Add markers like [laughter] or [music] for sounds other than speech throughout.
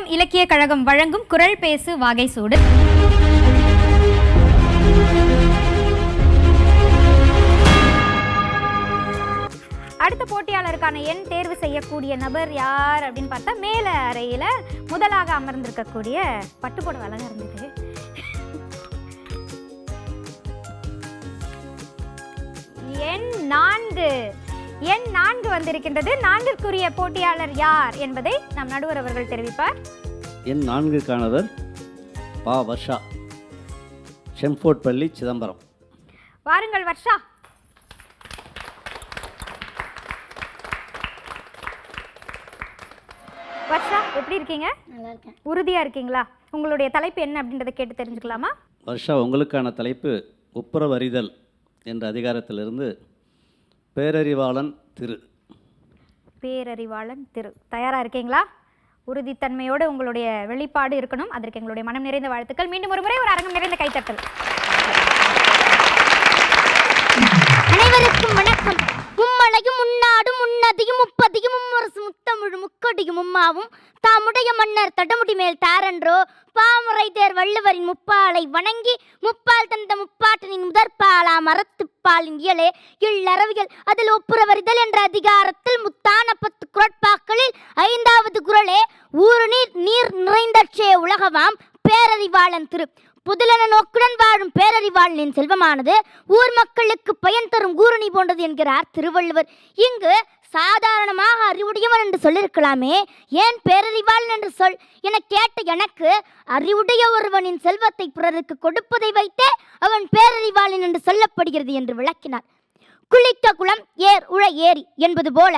இரண்டாம் இலக்கிய கழகம் வழங்கும் குரல் பேசு வாகை சூடு. அடுத்த போட்டியாளருக்கான எண் தேர்வு செய்யக்கூடிய நபர் யார் அப்படின்னு பார்த்தா மேல அறையில முதலாக அமர்ந்திருக்கக்கூடிய பட்டுக்கோடு அழகா இருந்தது எண் நான்கு. எண் நான்கு வந்திருக்கின்றது. நான்கிற்குரிய போட்டியாளர் யார் என்பதை நம் நடுவர் அவர்கள் தெரிவிப்பார். எண் நான்குக்கானவர் பா. வர்ஷா ஷெம்ஃபோர்ட் பள்ளி சிதம்பரம். வாருங்கள் வர்ஷா. வர்ஷா எப்படி இருக்கீங்க? நல்லா இருக்கேன் உறுதியா இருக்கீங்களா? உங்களுடைய தலைப்பு என்ன அப்படின்றத கேட்டு தெரிஞ்சுக்கலாமா? வர்ஷா உங்களுக்கான தலைப்பு ஒப்புரவறிதல் என்ற அதிகாரத்திலிருந்து பேரறிவாளன் திரு. பேரறிவாளன் திரு. தயாரா இருக்கீங்களா? உறுதித்தன்மையோடு உங்களுடைய வெளிப்பாடு இருக்கணும். அதற்கு எங்களுடைய மனம் நிறைந்த வாழ்த்துக்கள். மீண்டும் ஒரு முறை ஒரு அரங்கம் நிறைந்த கைத்தட்டல். அனைவருக்கும் வணக்கம். மும்மலையும் முன்னாடும் முன்னதியும் முப்பதியும் மும்மரசு முக்கொடியும் மும்மாவும் தாமுடைய மன்னர் தடமுடி மேல் தாரன்றோ பாமுறை தேர் வள்ளுவரின் முப்பாலை வணங்கி முப்பால் தந்த முப்பாட்டனின் முதற்பாலா மரத்துப்பாலின் இயலே இல்லறவியல் அதில் ஒப்புரவறிதல் என்ற அதிகாரத்தில் முத்தான பத்து குரட்பாக்களில் ஐந்தாவது குரலே ஊரு நீர் நீர் நிறைந்தற்றே உலகவாம் பேரறிவாளன் திரு. புதுலன நோக்குடன் வாழும் பேரறிவாளனின் செல்வமானது ஊர் மக்களுக்கு பயன் தரும் ஊரணி போன்றது என்கிறார் திருவள்ளுவர். இங்கு சாதாரணமாக அறிவுடையவன் என்று சொல்லியிருக்கலாமே. ஏன் பேரறிவாளன் என்று சொல்? என கேட்ட எனக்கு அறிவுடைய ஒருவனின் செல்வத்தை பிறருக்கு கொடுப்பதை வைத்தே அவன் பேரறிவாளன் என்று சொல்லப்படுகிறது என்று விளக்கினார். குளிக்க குளம் ஏர் உழ ஏரி என்பது போல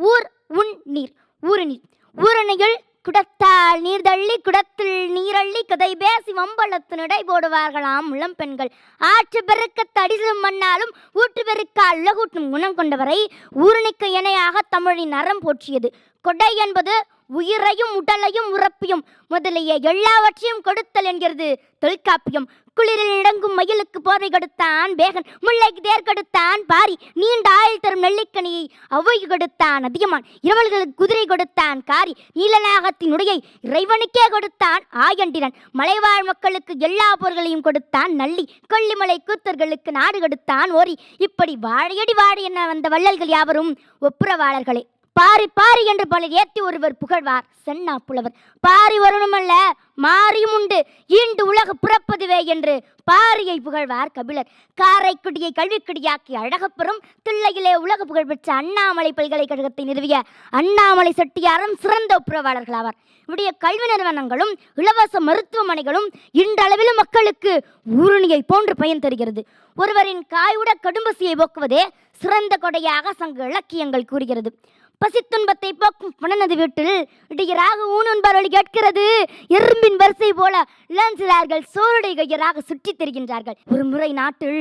ஊர் உன் நீர் ஊருநீர். ஊரணியில் குடத்தால் நீர் தள்ளி குடத்தில் நீரள்ளி கதை பேசி வம்பளத்து நடை போடுவார்களாம் இளம் பெண்கள். ஆற்று பெருக்க தடிசும் மண்ணாலும் ஊற்று பெருக்கால் உலகூட்டும் குணம் கொண்டவரை ஊரணிக்கு இணையாக தமிழின் அறம் போற்றியது. கொடை என்பது உயிரையும் உடலையும் உறப்பையும் முதலிய எல்லாவற்றையும் கொடுத்தல் என்கிறது தொல்காப்பியம். குளிரில் இடங்கும் மயிலுக்கு போதை கொடுத்தான் பேகன் முல்லைக்கு தேர் கொடுத்தான் பாரி நீண்ட ஆயுள் தரும் நெல்லிக்கனியை அவ்வை கொடுத்தான் அதிகமான் இரவல்களுக்கு குதிரை கொடுத்தான் காரி நீலநாகத்தின் உடையை இறைவனுக்கே கொடுத்தான் ஆயண்டிரன் மலைவாழ் மக்களுக்கு எல்லா பொருள்களையும் கொடுத்தான் நள்ளி கொல்லிமலை கூத்தர்களுக்கு நாடு கொடுத்தான் ஓரி இப்படி வாழையடி வாழை என வந்த வள்ளல்கள் யாவரும் ஒப்புரவாளர்களே. பாரி பாரி என்று பலர் ஏத்தி ஒருவர் புகழ்வார். சென்னா புலவர். பாரி வருணமல்ல மாறியும் உண்டு. ஈண்டு உலக பிறப்பதுவே என்று பாரியை புகழ்வார் கபிலர். காரைக்குடியை கல்விக்குடியாக்கி அழகப்பெறும் தில்லையிலே உலக புகழ்பெற்ற அண்ணாமலை பல்கலைக்கழகத்தை நிறுவிய அண்ணாமலை செட்டியாரும் சிறந்த ஒப்புரவாளர்கள் ஆவார் இவருடைய கல்வி நிறுவனங்களும் இலவச மருத்துவமனைகளும் இன்றளவிலும் மக்களுக்கு ஊருணியை போன்று பயன் தருகிறது. ஒருவரின் காயுட கடும்பசியை போக்குவதே சிறந்த கொடையாக சங்க இலக்கியங்கள் கூறுகிறது. பசித்துன்பத்தை போக்கும் பணனது வீட்டில் இடையராக ஊனுண்பார் கேட்கிறது. எறும்பின் வரிசை போல இளஞ்சிறார்கள் சோருடை கையராக சுற்றித் தெரிகின்றார்கள். ஒரு முறை நாட்டில்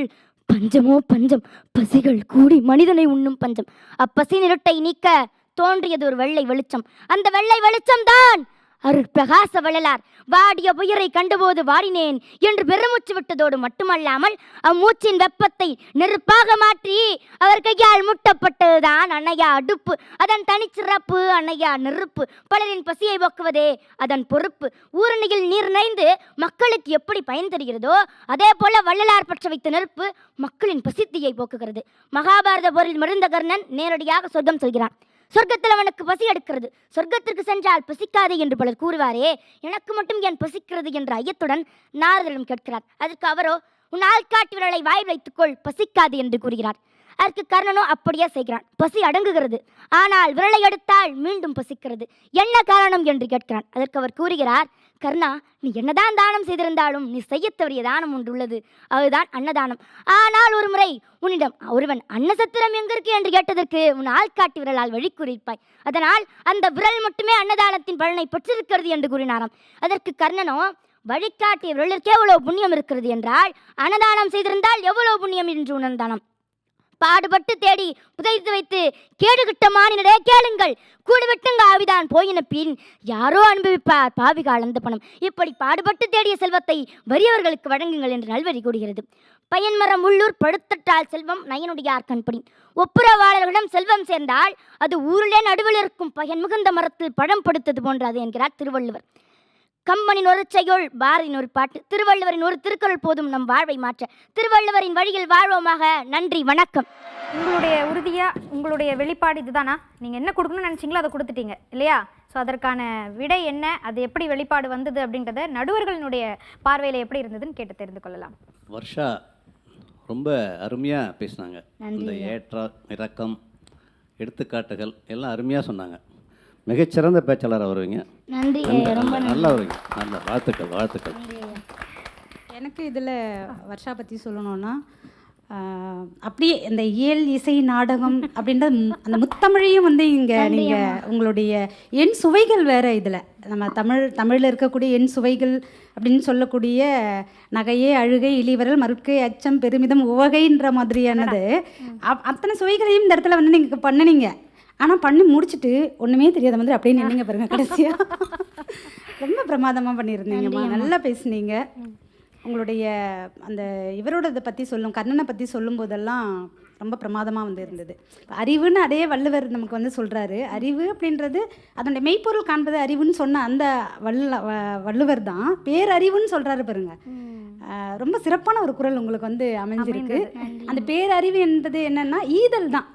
பஞ்சமோ பஞ்சம் பசிகள் கூடி மனிதனை உண்ணும் பஞ்சம். அப்பசி நிருட்டை நீக்க தோன்றியது ஒரு வெள்ளை வெளிச்சம். அந்த வெள்ளை வெளிச்சம்தான்! அருட்பிரகாச வள்ளலார். வாடிய உயிரை கண்டபோது வாடினேன் என்று பெருமூச்சு விட்டதோடு மட்டுமல்லாமல் அம்மூச்சின் வெப்பத்தை நெருப்பாக மாற்றி அவர் கையால் முட்டப்பட்டதுதான் அன்னையா அடுப்பு. அதன் தனிச்சிறப்பு அன்னையா நெருப்பு. பலரின் பசியை போக்குவதே அதன் பொறுப்பு. ஊரணியில் நீர் நிறைந்து மக்களுக்கு எப்படி பயன் தருகிறதோ அதே போல வள்ளலார் பற்ற வைத்த நெருப்பு மக்களின் பசித்தியை போக்குகிறது. மகாபாரத போரில் மருந்த கர்ணன் நேரடியாக சொர்க்கம் செல்கிறான். சொர்க்கத்தில் அவனுக்கு பசி எடுக்கிறது. சொர்க்கத்திற்கு சென்றால் பசிக்காதே என்று பலர் கூறுவாரே. எனக்கு மட்டும் ஏன் பசிக்கிறது என்ற ஐயத்துடன் நாரதரிடம் கேட்கிறார். அதற்கு அவரோ உன் ஆள்காட்டு விரலை வாயில் வைத்துக்கொள் பசிக்காது என்று கூறுகிறார். அதற்கு கர்ணனோ அப்படியே செய்கிறான். பசி அடங்குகிறது. ஆனால் விரலை எடுத்தால் மீண்டும் பசிக்கிறது. என்ன காரணம் என்று கேட்கிறான். அதற்கு அவர் கூறுகிறார் கர்ணா நீ என்னதான் தானம் செய்திருந்தாலும் நீ செய்யத் தவறிய தானம் ஒன்று உள்ளது. அதுதான் அன்னதானம். ஆனால் ஒரு முறை உன்னிடம் ஒருவன் அன்னசத்திரம் எங்கிருக்கு? என்று கேட்டதற்கு உன் ஆள்காட்டி விரலால் வழி குறிப்பாய் அதனால் அந்த விரல் மட்டுமே அன்னதானத்தின் பலனை பெற்றிருக்கிறது என்று கூறினாராம். அதற்கு கர்ணனோ வழிகாட்டிய விரலிற்கே எவ்வளவு புண்ணியம் இருக்கிறது? என்றால் அன்னதானம் செய்திருந்தால் எவ்வளவு புண்ணியம்? என்று உணர்ந்தானாம். பாடுபட்டு தேடி புதைத்து வைத்து கேடுகிட்ட மானினரே கேளுங்கள். கூடுவிட்டுங்க ஆவிதான் போயின பின் யாரோ அனுபவிப்பார் பாவிகால் அளந்த பணம். இப்படி பாடுபட்டு தேடிய செல்வத்தை வறியவர்களுக்கு வழங்குங்கள் என்று நல்வழி கூடுகிறது பயன்மரம் உள்ளூர் படுத்தட்டால் செல்வம் நயனுடையார் கண்படி ஒப்புரவாளர்களிடம் செல்வம் சேர்ந்தால் அது ஊரிலே நடுவில் இருக்கும் பயன் மிகுந்த மரத்தில் பழம் படுத்தது போன்றது என்கிறார் திருவள்ளுவர். கம்பனின் ஒரு செய்யுள் பாரதியின் ஒரு பாட்டு. திருவள்ளுவரின் ஒரு திருக்குறள் போதும் நம் வாழ்வை மாற்ற. திருவள்ளுவரின் வழியில் வாழ்வோமாக. நன்றி வணக்கம். உங்களுடைய உறுதியா உங்களுடைய வெளிப்பாடு இதுதானா? நீங்க என்ன கொடுக்கணும்னு நினைச்சீங்களோ அதை கொடுத்துட்டீங்க இல்லையா? ஸோ அதற்கான விடை என்ன? அது எப்படி வெளிப்பாடு வந்தது அப்படின்றத நடுவர்களினுடைய பார்வையில் எப்படி இருந்ததுன்னு கேட்டு தெரிந்து கொள்ளலாம். வர்ஷா ரொம்ப அருமையாக பேசினாங்க. இந்த ஏற்ற இறக்கம் எடுத்துக்காட்டுகள் எல்லாம் அருமையாக சொன்னாங்க. மிகச்சிறந்த பேச்சாளராக வருவீங்க நன்றி நல்ல நல்லா வருவீங்க நல்ல வாழ்த்துக்கள் வாழ்த்துக்கள். எனக்கு இதில் வர்ஷா பற்றி சொல்லணும்னா அப்படியே இந்த இயல் இசை நாடகம் அப்படின்ற அந்த முத்தமிழையும் வந்து இங்கே நீங்கள் உங்களுடைய எண் சுவைகள் வேறு இதில். நம்ம தமிழ் தமிழில் இருக்கக்கூடிய எண் சுவைகள் அப்படின்னு சொல்லக்கூடிய நகையே அழுகை இழிவரல் மறுக்கை அச்சம் பெருமிதம் உவகைன்ற மாதிரியானது. அப்- அத்தனை சுவைகளையும் இந்த இடத்துல வந்து நீங்கள் பண்ணினீங்க. ஆனால் பண்ணி முடிச்சுட்டு ஒன்றுமே தெரியாத மாதிரி அப்படியே நின்னீங்க பாருங்க கடைசியாக ரொம்ப பிரமாதமாக பண்ணியிருந்தீங்கம்மா. நல்லா பேசுனீங்க. உங்களுடைய அந்த இவரோட இதை பற்றி சொல்லும் கர்ணனை பற்றி சொல்லும் போதெல்லாம் ரொம்ப பிரமாதமாக வந்து இருந்தது. அறிவுன்னு அதே வள்ளுவர் நமக்கு வந்து சொல்கிறாரு அறிவு அப்படின்றது அதனுடைய மெய்ப்பொருள் காண்பது அறிவுன்னு சொன்ன அந்த வல்ல வ- வள்ளுவர் தான். பேரறிவுன்னு சொல்கிறாரு பாருங்க. ரொம்ப சிறப்பான ஒரு குரல் உங்களுக்கு வந்து அமைஞ்சிருக்கு. அந்த பேரறிவு என்பது என்னன்னா ஈதல் தான்.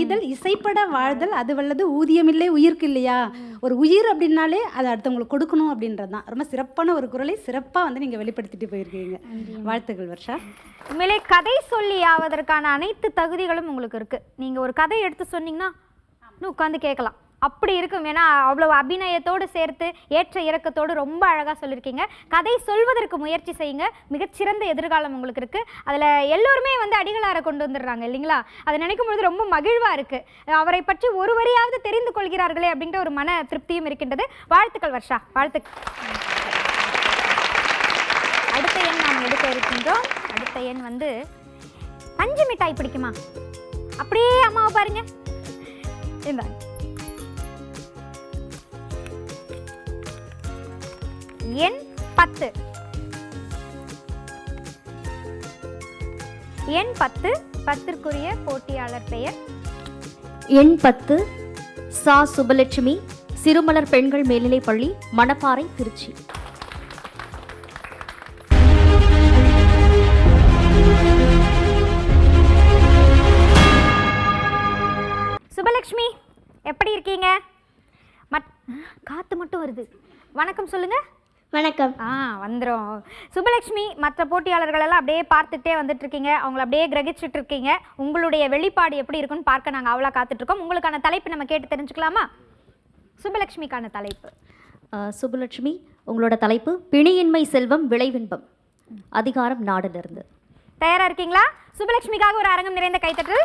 ஈதல் இசைப்பட வாழ்தல் அது வல்லது ஊதியமில்லை உயிர்க்கு இல்லையா ஒரு உயிர் அப்படின்னாலே அதை அடுத்தவங்களுக்கு கொடுக்கணும் அப்படின்றது தான். ரொம்ப சிறப்பான ஒரு குரலை சிறப்பாக வந்து நீங்கள் வெளிப்படுத்திட்டு போயிருக்கீங்க. வாழ்த்துக்கள் வர்ஷா. உண்மையிலே கதை சொல்லி ஆவதற்கான அனைத்து தகுதிகளும் உங்களுக்கு இருக்கு. நீங்க ஒரு கதை எடுத்து சொன்னீங்கன்னா உட்காந்து கேட்கலாம். அப்படி இருக்கும். ஏன்னா அவ்வளவு அபிநயத்தோடு சேர்த்து ஏற்ற இறக்கத்தோடு ரொம்ப அழகாக சொல்லியிருக்கீங்க கதை சொல்வதற்கு முயற்சி செய்யுங்க. மிகச்சிறந்த எதிர்காலம் உங்களுக்கு இருக்கு. அதில் எல்லோருமே வந்து அடிகளாரை கொண்டு வந்துடுறாங்க இல்லைங்களா? அதை நினைக்கும் பொழுது ரொம்ப மகிழ்வாக இருக்கு. அவரை பற்றி ஒரு வரியாவது தெரிந்து கொள்கிறார்களே அப்படின்ற ஒரு மன திருப்தியும் இருக்கின்றது. வாழ்த்துக்கள் வர்ஷா. வாழ்த்துக்கள் அடுத்த எண் நாம் எடுக்க இருக்கின்றோம். அடுத்த எண் வந்து பஞ்சு மிட்டாய் பிடிக்குமா? அப்படியே அம்மாவை பாருங்க. இந்தாங்க. எண் பத்து. எண் பத்து பத்திற்குரிய போட்டியாளர் பெயர்? எண் பத்து சா. சுபலட்சுமி சிறுமலர் பெண்கள் மேல்நிலைப் பள்ளி மணப்பாறை திருச்சி. சுபலக்ஷ்மி எப்படி இருக்கீங்க? மட் காத்து மட்டும் வருது. வணக்கம் சொல்லுங்க. வணக்கம். ஆ வந்துடும் சுபலக்ஷ்மி மற்ற போட்டியாளர்கள் எல்லாம் அப்படியே பார்த்துட்டே வந்துட்டு இருக்கீங்க அவங்கள அப்படியே கிரகிச்சிட்டு இருக்கீங்க உங்களுடைய வெளிப்பாடு எப்படி இருக்குன்னு பார்க்க நாங்கள் அவ்வளோ காத்துட்டு இருக்கோம் உங்களுக்கான தலைப்பு நம்ம கேட்டு தெரிஞ்சுக்கலாமா? சுபலக்ஷ்மிக்கான தலைப்பு. சுபலட்சுமி உங்களோட தலைப்பு பிணியின்மை செல்வம் விளைவின்பம். அதிகாரம் நாடிலிருந்து. தயாரா இருக்கீங்களா? சுபலக்ஷ்மிக்காக ஒரு அரங்கம் நிறைந்த கைத்தட்டல்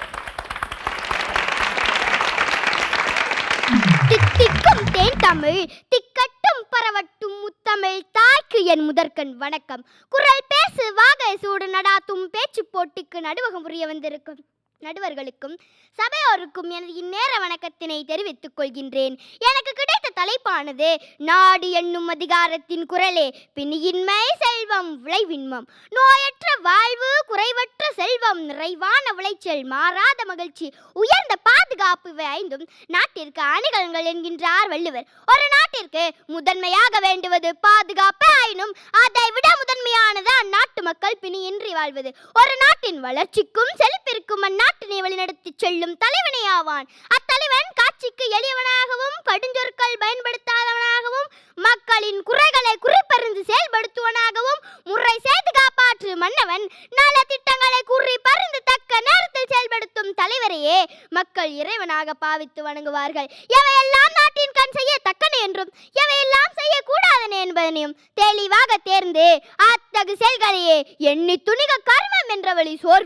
தித்திக்கும் தேன் தமிழ் திக்கட்டும் பரவட்டும் முத்தமிழ் தாய்க்கு என் முதற்கண் வணக்கம். குரல் பேசு வாகை சூடு நடாத்தும் பேச்சு போட்டிக்கு நடுவகம் புரிய வந்திருக்கும். நடுவர்களுக்கும் சபையோருக்கும் எனது இந்நேர வணக்கத்தினை தெரிவித்துக் கொள்கின்றேன். எனக்கு கிடைத்த தலைப்பானது நாடு என்னும் அதிகாரத்தின் குரலே பிணியின்மை செல்வம் விளைவின்மம். நோயற்ற வாழ்வு குறைவற்ற செல்வம் நிறைவான விளைச்சல் மாறாத மகிழ்ச்சி உயர்ந்த பாதுகாப்பு இவை ஐந்தும் நாட்டிற்கு அணிகலன்கள் என்கின்றார் வள்ளுவர். ஒரு நாட்டிற்கு முதன்மையாக வேண்டுவது பாதுகாப்பு ஆயினும் அதை விட முதன்மையானது அந்நாட்டு மக்கள் பிணியின்றி வாழ்வது. ஒரு நாட்டின் வளர்ச்சிக்கும் செழிப்பிற்கும் அந்நாட்டு நாட்டினை வழிநடத்தி செல்லும் தலைவனே ஆவான் அத்தலைவன் காட்சிக்கு எளியவனாகவும் கடுஞ்சொற்கள் பயன்படுத்தாதவனாகவும் மக்களின் குறைகளை குறிப்பறிந்து செயல்படுத்துவனாகவும் முறை செய்து காப்பாற்று மன்னவன். நல திட்டங்களை கூறி பறிந்து தக்க நேரத்தில் செயல்படுத்தும் தலைவரையே மக்கள் இறைவனாக பாவித்து வணங்குவார்கள். எவையெல்லாம் நாட்டின் கண் செய்ய தக்கன என்றும் எவையெல்லாம் செய்யக்கூடாதன என்பதனையும் தெளிவாக தேர்ந்து அத்தகு செயல்களையே எண்ணி துணிக கர்மம் என்ற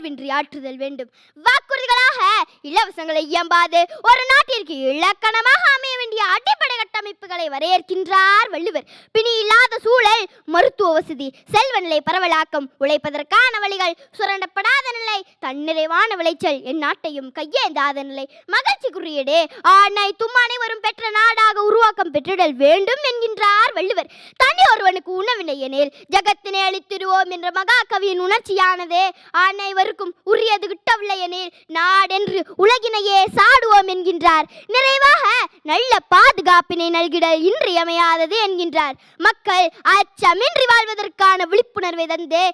வழி ஆற்றுதல் வேண்டும். வாக்குறுதிகளாக இலவசங்களை இயம்பாது. ஒரு நாட்டிற்கு இலக்கணமாக அமைய வேண்டிய அடிப்படை கட்டமைப்புகளை வரையறுக்கின்றார் வள்ளுவர். பிணி இல்லாத சூழல் மருத்துவ வசதி செல்வ நிலை பரவலாக்கம் உழைப்பதற்கான வழிகள் சுரண்டப்படாத நிலை தன்னிறைவான விளைச்சல் என் நாட்டையும் கையேந்தாத நிலை மகிழ்ச்சி குறியீடு ஆணை தும்மானை வரும் பெற்ற நாடாக உருவாக்கம் பெற்றிடல் வேண்டும் என்கின்றார் வள்ளுவர். தனி ஒருவனுக்கு உணவினை எனில் ஜகத்தினை அளித்திடுவோம் என்ற மகா கவியின் உணர்ச்சியானது அனைவருக்கும் உரியது கிட்டவில்லை எனில் நாடென்று உலகினையே சாடுவோம் என்கின்றார். நிறைவாக நல்ல பாதுகாப்பினை நல்கிடல் இன்றியமையாதது என்கின்றார். மக்கள் அச்சமின்றி வாழ்வதற்கான விழிப்புணர்வை தந்து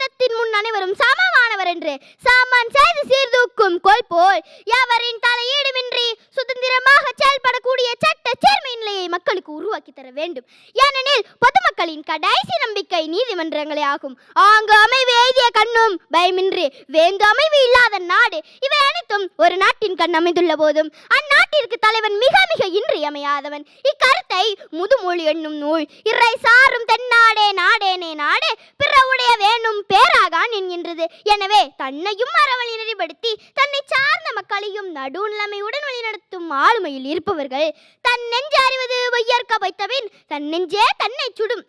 சட்டத்தின் முன் அனைவரும் சமமானவர் என்று சாமான் செய்து சீர்தூக்கும் கோல் போல் எவரின் தலையீடுமின்றி சுதந்திரமாக செயல்படக்கூடிய சட்ட சேர்மை நிலையை மக்களுக்கு உருவாக்கி தர வேண்டும். ஏனெனில் பொதுமக்களின் கடைசி நம்பிக்கை நீதிமன்றங்களே ஆகும். ஆங்கு அமைவு எய்திய கண்ணும் பயமின்றி வேந்து அமைவு இல்லாத நாடு இவை அனைத்தும் ஒரு நாட்டின் கண் அமைந்துள்ள போதும். அந்நாட்டிற்கு தலைவன் மிக மிக இன்றியமையாதவன். இக்கருத்தை முதுமொழி என்னும் நூல் இறை சாரும் தென்னாடே நாடேனே நாடே பிற உடைய வேணும் பேராகான் என்கின்றது. எனவே தன்னையும் அறவழி நெறிப்படுத்தி தன்னை சார்ந்த மக்களையும் நடுநிலைமையுடன் வழிநடத்தும் ஆளுமையில் இருப்பவர்கள் தன் நெஞ்சு அறிவது பொய்யற்க வைத்தபின் தன் நெஞ்சே தன்னை சுடும்.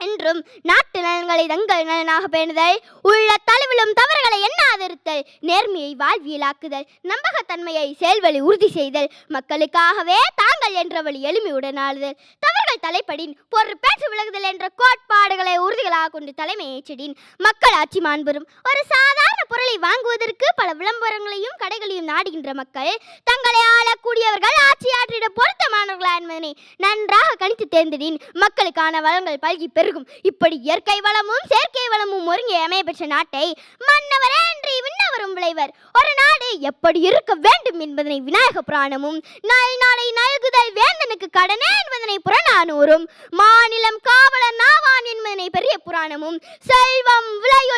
என்றும் நாட்டு நலன்களை தங்கள் நலனாக பேணுதல் உள்ள தலைவிலும் தவறுகளை எண்ணாதிருத்தல் நேர்மையை வாழ்வியலாக்குதல் நம்பகத்தன்மையை செயல்வழி உறுதி செய்தல் மக்களுக்காகவே தாங்கள் என்ற வழி எளிமையுடன் ஆளுதல். தவறுகள் தலைப்படின் பொறுப்பேற்று விலகுதல் என்ற கோட்பாடுகளை உறுதிகளாக கொண்டு தலைமை ஏற்றிடின் மக்கள் ஆட்சி மாண்பெறும். ஒரு சாதாரண பொருளை வாங்குவதற்கு பல விளம்பரங்களையும் கடைகளையும் நாடுகின்ற மக்கள் தங்களை ஆளக்கூடியவர்கள் ஆட்சியாற்றிட பொருத்தமானவர்களா என்பதனை நன்றாக கணித்து தேர்ந்தடின் மக்களுக்கான வளங்கள் பல்கி பெருகும். இப்படி இயற்கை வளமும் செயற்கை வளமும் ஒருங்கி அமைய பெற்ற நாட்டை மன்னவரே என்று விண்ணவரும் விளைவர். ஒரு நாடு எப்படி இருக்க வேண்டும் என்பதனை விநாயக புராணமும் நல் நாளை நல்குதல் வேந்தனுக்கு கடனே என்பதனை புறநானூரும் மாநிலம் காவலர் நாவான் என்பதனை பெரிய புராணமும் செல்வம் விளையும்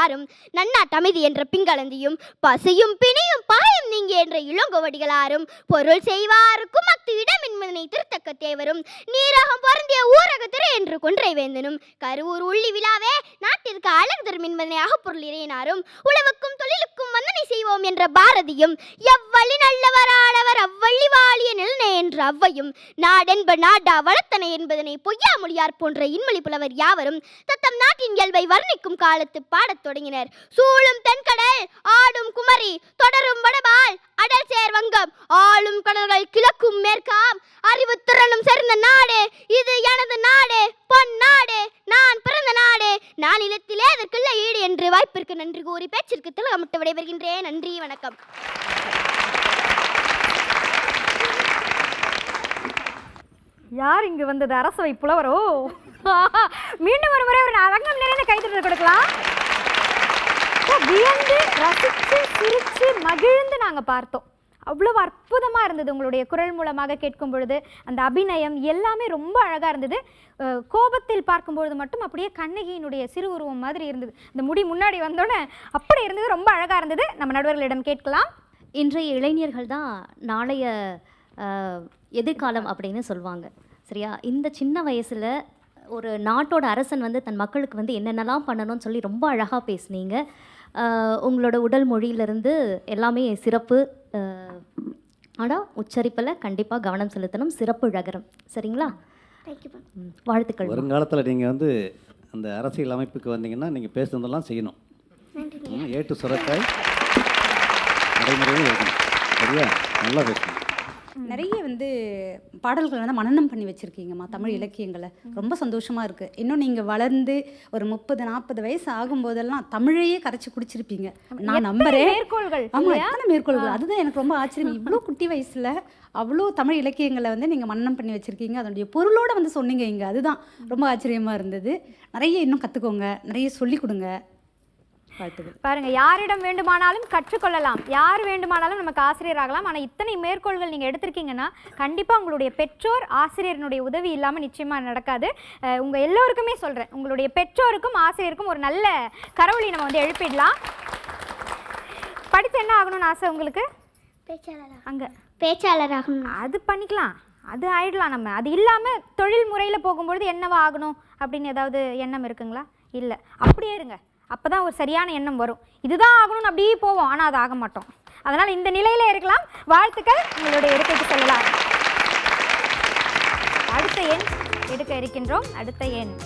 யாரும் வகையாரும் நன்னாட்டமைதி என்ற பிங்களந்தியும் பசியும் பிணியும் பாயம் நீங்கி என்ற இளங்கோவடிகளாரும் பொருள் செய்வாருக்கும் அத்து இடம் என்பதனை திருத்தக்க தேவரும் நீரகம் பொருந்திய ஊரக என்று கொன்றை வேந்தனும். கருவூர் உள்ளி விழாவே நாட்டிற்கு அழகு தரும் என்பதனை அகப்பொருள் இறையினாரும் உழவுக்கும் தொழிலுக்கும் வந்தனை செய்வோம் என்ற பாரதியும் எவ்வழி நல்லவர் அவ்வழி வாழிய நிலனே என்ற அவ்வையும் நாடென்ப நாடா வளர்த்தனை என்பதனை பொய்யா மொழியார் போன்ற இன்மொழி புலவர் யாவரும் தத்தம் நாட்டின் இயல்பை வர்ணிக்கும் காலத்து பாடத் தொடங்கினர். சூழும் தென்கடல் ஆடும் குமரி தொடரும் வடபால் அடல் சேர் வங்கம். ஆளும் கடல்கள் கிழக்கும் மேற்காம். அறிவு திறனும் சேர்ந்த நாடு இது எனது நாடு பொன் நாடு நான் பிறந்த நாடு. நான் இல்லத்திலே அதற்குள்ள ஈடு என்று வாய்ப்பிற்கு நன்றி கூறி பேச்சிற்கு திலகமிட்டு விடைபெறுகின்றேன். நன்றி வணக்கம். யார் இங்கு வந்தது? அரசவை புலவரோ? மீண்டும் ஒரு முறை ஒரு அரங்கம் நிறைந்த கைத்தட்டல் கொடுக்கலாம். வியந்து ரசித்து சிரித்து மகிழ்ந்து நாங்கள் பார்த்தோம். அவ்வளோ அற்புதமாக இருந்தது உங்களுடைய குரல் மூலமாக கேட்கும் பொழுது. அந்த அபிநயம் எல்லாமே ரொம்ப அழகாக இருந்தது. கோபத்தில் பார்க்கும் பொழுது மட்டும் அப்படியே கண்ணகியினுடைய சிறு உருவம் மாதிரி இருந்தது. இந்த முடி முன்னாடி வந்தோடனே அப்படி இருந்தது ரொம்ப அழகாக இருந்தது. நம்ம நடுவர்களிடம் கேட்கலாம். இன்றைய இளைஞர்கள் தான் நாளைய எதிர்காலம் அப்படின்னு சொல்லுவாங்க சரியா? இந்த சின்ன வயசில் ஒரு நாட்டோட அரசன் வந்து தன் மக்களுக்கு வந்து என்னென்னலாம் பண்ணணும்னு சொல்லி ரொம்ப அழகாக பேசுனீங்க. உங்களோட உடல் மொழியிலிருந்து எல்லாமே சிறப்பு ஆனால் உச்சரிப்பில் கண்டிப்பாக கவனம் செலுத்தணும். சிறப்பு ழகரம் சரிங்களா? ம், வாழ்த்துக்கள். வருங்காலத்தில் நீங்கள் வந்து அந்த அரசியல் அமைப்புக்கு வந்தீங்கன்னா நீங்கள் பேசுனதெல்லாம் செய்யணும். ஏட்டு சுரக்காய் நடைமுறையில் இருக்கணும். சரியா? நல்லா பேசணும் நிறைய வந்து பாடல்கள் வந்து மனனம் பண்ணி வச்சுருக்கீங்கம்மா தமிழ் இலக்கியங்களை. ரொம்ப சந்தோஷமாக இருக்குது இன்னும் நீங்கள் வளர்ந்து ஒரு முப்பது நாற்பது வயசு ஆகும்போதெல்லாம் தமிழையே கரைச்சி குடிச்சிருப்பீங்க. நான் நம்புறேன். மேற்கோள்கள் ஆமாம் எத்தனை மேற்கொள்கள்? அதுதான் எனக்கு ரொம்ப ஆச்சரியம். இவ்வளோ குட்டி வயசில் அவ்வளோ தமிழ் இலக்கியங்களை வந்து நீங்கள் மனனம் பண்ணி வச்சுருக்கீங்க. அதனுடைய பொருளோட வந்து சொன்னீங்க இங்கே. அதுதான் ரொம்ப ஆச்சரியமாக இருந்தது. நிறைய இன்னும் கற்றுக்கோங்க நிறைய சொல்லிக் கொடுங்க. வாழ்த்துக்கள் பாருங்க யாரிடம் வேண்டுமானாலும் கற்றுக்கொள்ளலாம். யார் வேண்டுமானாலும் நமக்கு ஆசிரியர் ஆகலாம் ஆனால் இத்தனை மேற்கோள்கள் நீங்கள் எடுத்திருக்கீங்கன்னா கண்டிப்பாக உங்களுடைய பெற்றோர் ஆசிரியரினுடைய உதவி இல்லாமல் நிச்சயமாக நடக்காது. அஹ் உங்க எல்லோருக்குமே சொல்கிறேன் உங்களுடைய பெற்றோருக்கும் ஆசிரியருக்கும் ஒரு நல்ல கரவொலி நம்ம வந்து எழுப்பிடலாம். படித்து என்ன ஆகணும்னு ஆசை உங்களுக்கு? பேச்சாளராக. அங்கே. பேச்சாளராகணும். அது பண்ணிக்கலாம். அது ஆயிடலாம் நம்ம. அது இல்லாமல் தொழில் முறையில் போகும்பொழுது என்னவா ஆகணும்? அப்படின்னு ஏதாவது எண்ணம் இருக்குங்களா? இல்லை. அப்படியே இருங்க. அப்போ தான் ஒரு சரியான எண்ணம் வரும். இதுதான் ஆகணும்னு அப்படியே போவோம். ஆனால் அது ஆக மாட்டோம். அதனால் இந்த நிலையில் இருக்கலாம். வாழ்த்துக்கள். உங்களுடைய இருக்கைக்கு செல்லலாம். அடுத்த எண் எடுக்க இருக்கின்றோம். அடுத்த எண்.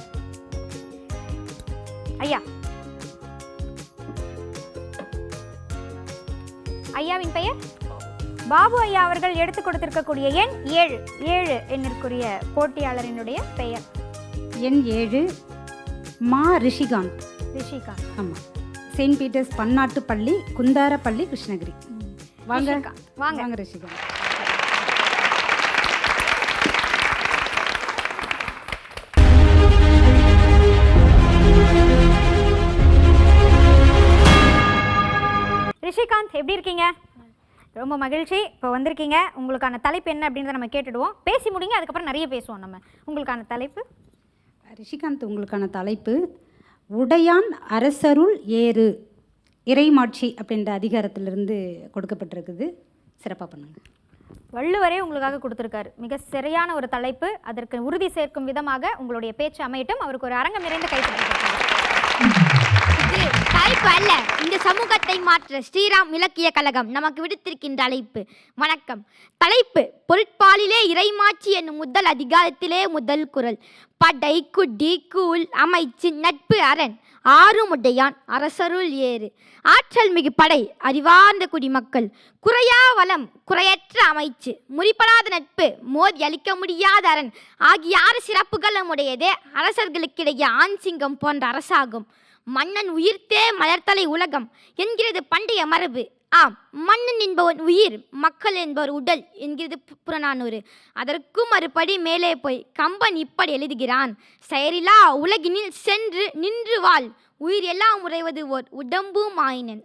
ஐயா. ஐயாவின் பெயர்? பாபு ஐயா அவர்கள் எடுத்து கொடுத்திருக்கக்கூடிய எண் ஏழு. ஏழு எண்ணிற்குரிய போட்டியாளரினுடைய பெயர். எண் ஏழு மா ரிஷிகாந்த். ரிஷிகாந்த் ஆமாம் செயின்ட் பீட்டர்ஸ் பன்னாட்டு பள்ளி குந்தாரப்பள்ளி கிருஷ்ணகிரி. வாங்க. வாங்க. வாங்க ரிஷிகா. ரிஷிகாந்த் எப்படி இருக்கீங்க? ரொம்ப மகிழ்ச்சி. இப்போ வந்திருக்கீங்க. உங்களுக்கான தலைப்பு என்ன அப்படின்றத நம்ம கேட்டுடுவோம். பேசி முடிங்க அதுக்கப்புறம் நிறைய பேசுவோம் நம்ம. உங்களுக்கான தலைப்பு? ரிஷிகாந்த் உங்களுக்கான தலைப்பு உடையான் அரசருள் ஏறு. இறைமாட்சி அப்படின்ற அதிகாரத்திலிருந்து கொடுக்கப்பட்டிருக்குது. சிறப்பாக பண்ணுங்க. வள்ளுவரே உங்களுக்காக கொடுத்துருக்காரு. மிக சரியான ஒரு தலைப்பு. அதற்கு உறுதி சேர்க்கும் விதமாக உங்களுடைய பேச்சு அமையட்டும். அவருக்கு ஒரு அரங்கம் நிறைந்த கைப்பற்றி வாய்ப்பு தலைப்பு அல்ல. இந்த சமூகத்தை மாற்ற ஸ்ரீராம் இலக்கிய கழகம் நமக்கு விடுத்திருக்கின்ற அழைப்பு. வணக்கம். தலைப்பு பொருட்பாலிலே இறைமாச்சி என்னும் முதல் அதிகாரத்திலே முதல் குரல். படை குடி கூல் அமைச்சு நட்பு அரண். ஆறுமுடையான் அரசருள் ஏறு. ஆற்றல் மிகு படை அறிவார்ந்த குடிமக்கள். குறையா வளம் குறையற்ற அமைச்சு. முறிப்படாத நட்பு மோதி அளிக்க முடியாத அரண். ஆகிய ஆறு சிறப்புகளும் உடையதே அரசர்களுக்கிடையே ஆண் சிங்கம் போன்ற அரசாகும். மன்னன் உயிர்த்தே மலர்த்தலை உலகம் என்கிறது பண்டைய மரபு. ஆம் மன்னன் என்பவன் உயிர் மக்கள் என்பவர் உடல் என்கிறது புறநானூறு. அதற்கும் மறுபடி மேலே போய் கம்பன் இப்படி எழுதுகிறான் செயலிலா உலகினில் சென்று நின்று வாழ் உயிர் எல்லாம் உறைவது ஓர் உடம்பும் ஆயினன்.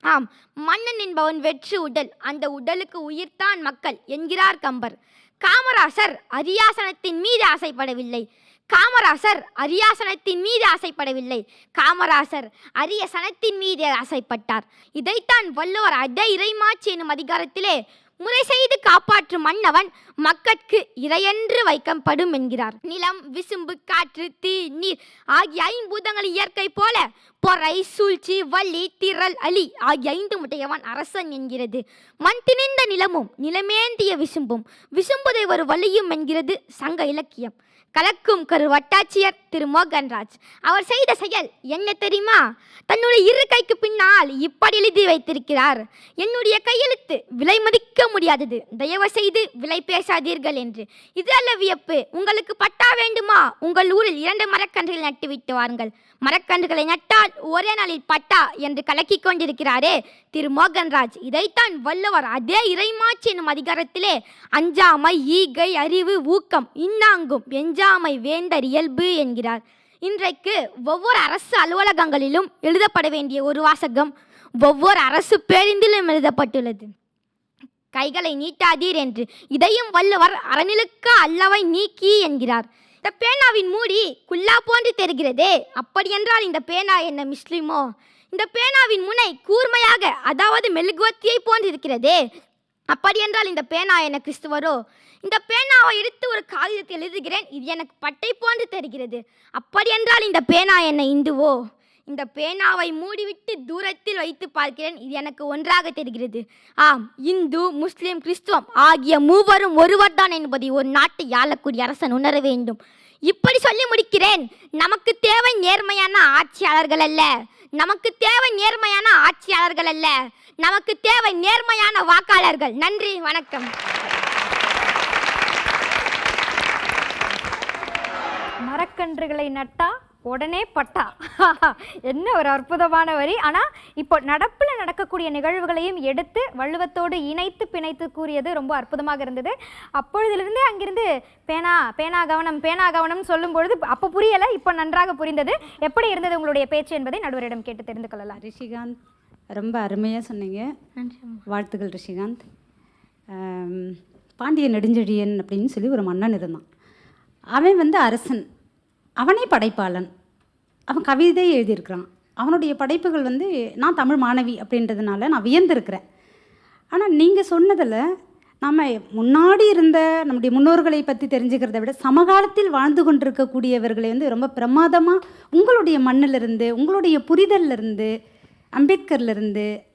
ஆம் மன்னன் என்பவன் வெற்று உடல் அந்த உடலுக்கு உயிர்தான் மக்கள் என்கிறார் கம்பர். காமராசர் அரியாசனத்தின் மீது ஆசைப்படவில்லை. காமராசர் அரியாசனத்தின் மீது ஆசைப்படவில்லை. காமராசர் அரிய சனத்தின் மீது ஆசைப்பட்டார். இதைத்தான் வள்ளுவர் அட இறைமாச்சி எனும் அதிகாரத்திலே முறை செய்து காப்பாற்றும் மன்னவன் மக்கட்கு இறையென்று வைக்கப்படும் என்கிறார். நிலம் விசும்பு காற்று தீ நீர் ஆகிய ஐம்பூதங்கள் இயற்கை போல பொறை சூழ்ச்சி வள்ளி திரள் அலி ஆகிய ஐந்து முட்டையவன் அரசன் என்கிறது. மண் திணிந்த நிலமும் நிலமேந்திய விசும்பும். விசும்புதை ஒரு வழியும் என்கிறது சங்க இலக்கியம். கலக்கும் கரு வட்டாட்சியர் திரு மோகன்ராஜ். அவர் செய்த செயல் என்ன தெரியுமா? தன்னுடைய இரு கைக்கு பின்னால் இப்படி எழுதி வைத்திருக்கிறார். என்னுடைய கையெழுத்து விலை மதிக்க முடியாதது. தயவு செய்து விலை பேசாதீர்கள் என்று. இது அல்ல வியப்பு. உங்களுக்கு பட்டா வேண்டுமா? உங்கள் ஊரில் இரண்டு மரக்கன்றுகள் நட்டுவிட்டு வாருங்கள். மரக்கன்றுகளை நட்டால் ஒரே நாளில் பட்டா என்று கலக்கிக் கொண்டிருக்கிறாரே திரு மோகன்ராஜ். இதைத்தான் வள்ளுவர் அதே இறைமாச்சி என்னும் அதிகாரத்திலே அஞ்சாமை ஈகை அறிவு ஊக்கம் இன்னாங்கும் அஞ்சாமை வேந்தர் இயல்பு என்கிறார். இன்றைக்கு ஒவ்வொரு அரசு அலுவலகங்களிலும் எழுதப்பட வேண்டிய ஒரு வாசகம் ஒவ்வொரு அரசு பேருந்திலும் எழுதப்பட்டுள்ளது. கைகளை நீட்டாதீர் என்று இதையும் வள்ளுவர் அறநிலுக்கு அல்லவை நீக்கி என்கிறார். இந்த பேனாவின் மூடி குல்லா போன்று தெரிகிறதே அப்படியென்றால் இந்த பேனா என்ன முஸ்லிமோ? இந்த பேனாவின் முனை கூர்மையாக அதாவது மெழுகுவத்தியை போன்று இருக்கிறதே அப்படியென்றால் இந்த பேனா என்ன கிறிஸ்துவரோ? இந்த பேனாவை எடுத்து ஒரு காகிதத்தில் எழுதுகிறேன். இது எனக்கு பட்டை போன்று தெரிகிறது. அப்படியென்றால் இந்த பேனா என்ன இந்துவோ? இந்த பேனாவை மூடிவிட்டு தூரத்தில் வைத்து பார்க்கிறேன். இது எனக்கு ஒன்றாக தெரிகிறது. ஆம் இந்து முஸ்லிம் கிறிஸ்துவம் ஆகிய மூவரும் ஒருவர்தான் என்பதை ஒரு நாட்டு ஆளக்கூடிய அரசன் உணர வேண்டும். இப்படி சொல்லி முடிக்கிறேன். நமக்கு தேவை நேர்மையான ஆட்சியாளர்கள் அல்ல. நமக்கு தேவை நேர்மையான ஆட்சியாளர்கள் அல்ல. நமக்கு தேவை நேர்மையான வாக்காளர்கள். நன்றி வணக்கம். மரக்கன்றுகளை நட்டா உடனே பட்டா. [laughs] என்ன ஒரு அற்புதமான வரி. ஆனால் இப்போ நடப்பில் நடக்கக்கூடிய நிகழ்வுகளையும் எடுத்து வள்ளுவத்தோடு இணைத்து பிணைத்து கூறியது ரொம்ப அற்புதமாக இருந்தது. அப்பொழுதிலிருந்து அங்கிருந்து பேனா பேனா கவனம் பேனா கவனம் சொல்லும் பொழுது அப்போ புரியலை இப்போ நன்றாக புரிந்தது. எப்படி இருந்தது உங்களுடைய பேச்சு என்பதை நடுவரிடம் கேட்டு தெரிந்து கொள்ளலாம். ரிஷிகாந்த் ரொம்ப அருமையாக சொன்னீங்க. வாழ்த்துக்கள் ரிஷிகாந்த். பாண்டிய நெடுஞ்செழியன் அப்படின்னு சொல்லி ஒரு மன்னன் இருந்தான். அவன் வந்து அரசன். அவனே படைப்பாளன். அவன் கவிதை எழுதியிருக்கிறான். அவனுடைய படைப்புகள் வந்து நான் தமிழ் மாணவி அப்படின்றதுனால நான் வியந்திருக்கிறேன். ஆனால் நீங்கள் சொன்னதில் நம்ம முன்னாடி இருந்த நம்முடைய முன்னோர்களை பற்றி தெரிஞ்சுக்கிறத விட சமகாலத்தில் வாழ்ந்து கொண்டிருக்கக்கூடியவர்களை வந்து ரொம்ப பிரமாதமாக உங்களுடைய மண்ணிலிருந்து உங்களுடைய புரிதல்ல இருந்து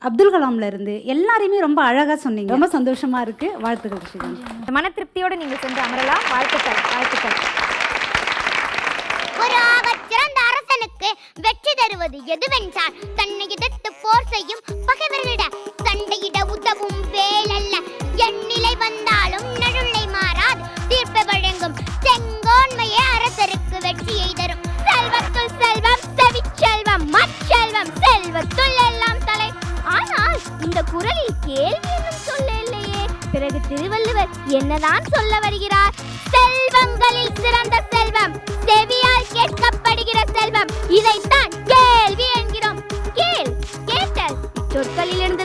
அப்துல் கலாம்லேருந்து எல்லாரையுமே ரொம்ப அழகாக சொன்னீங்க. ரொம்ப சந்தோஷமாக இருக்குது வாழ்த்துக்கள் மன திருப்தியோடு நீங்கள் சென்று அமரலாம். வாழ்த்துக்கள் வாழ்த்துக்கள். சிறந்த அரசனுக்கு வெற்றி தருவது எதுவென்றால் தன்னை எதிர்த்து போர் செய்யும் பகைவர்களிட சண்டையிட உதவும் வேலல்ல. என் நிலை வந்தாலும் நடுநிலை மாறாது. தீர்ப்பு வழங்கும் செங்கோன்மையே அரசருக்கு வெற்றியை தரும். செல்வத்துள் செல்வம் செவி செல்வம் மச்செல்வம் செல்வத்துள் எல்லாம் தலை. ஆனால் இந்த குரலில் கேள்வி என்னும் சொல்ல இல்லை. பிறகு திருவள்ளுவர் என்னதான் சொல்ல வருகிறார்? செல்வங்களில் சிறந்த செல்வம் செவியால் கேட்கப்படுகிற செல்வம். இதைத்தான் கேள்வி என்கிறோம். கேள் கேட்டல். சொற்களில்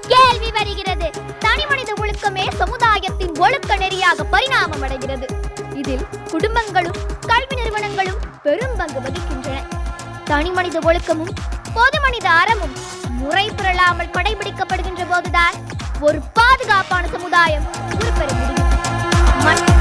கேள்வி வருகிறது. தனி மனித ஒழுக்கமே சமுதாயத்தின் ஒழுக்க நெறியாக பரிணாமம் அடைகிறது. இதில் குடும்பங்களும் கல்வி நிறுவனங்களும் பெரும் பங்கு வகிக்கின்றன. தனி மனித ஒழுக்கமும் பொது மனித அறமும் முறைப்பிரளாமல் கடைபிடிக்கப்படுகின்ற போதுதான் ஒரு பாதுகாப்பான சமுதாயம் உருப்பெற முடியும்.